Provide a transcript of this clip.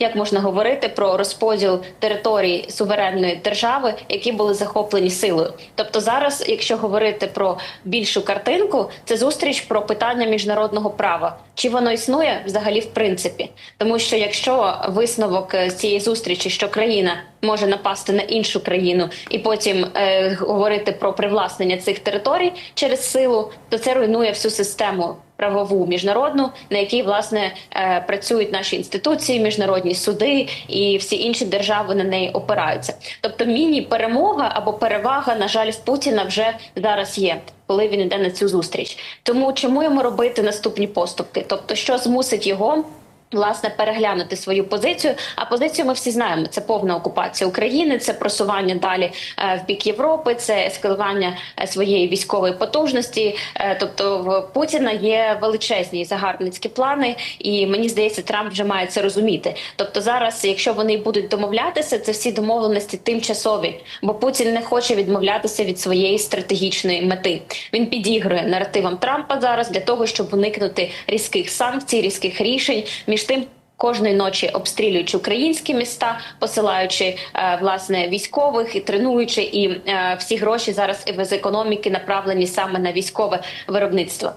як можна говорити про розподіл територій суверенної держави, які були захоплені силою. Тобто, зараз, якщо говорити про більшу картинку, це зустріч про питання міжнародного права. Чи воно існує взагалі в принципі? Тому що якщо висновок е, з цієї зустрічі, що країна може напасти на іншу країну і потім е, говорити про привласнення цих територій через силу, то це руйнує всю систему правову міжнародну, на якій власне е, працюють наші інституції, міжнародні суди і всі інші держави на неї опираються. Тобто, міні-перемога або перевага, на жаль, в Путіна вже зараз є. Коли він йде на цю зустріч, тому чому йому робити наступні поступки? Тобто, що змусить його Власне, переглянути свою позицію. А позицію ми всі знаємо: це повна окупація України, це просування далі е, в бік Європи, це ескалування е, своєї військової потужності. Е, Тобто, в Путіна є величезні загарбницькі плани, і мені здається, Трамп вже має це розуміти. Тобто, зараз, якщо вони будуть домовлятися, це всі домовленості тимчасові, бо Путін не хоче відмовлятися від своєї стратегічної мети. Він підігрує наративам Трампа зараз для того, щоб уникнути різких санкцій, різких рішень. Між тим. Кожної ночі обстрілюючи українські міста, посилаючи е, власне військових і тренуючи, і е, всі гроші зараз з економіки направлені саме на військове виробництво.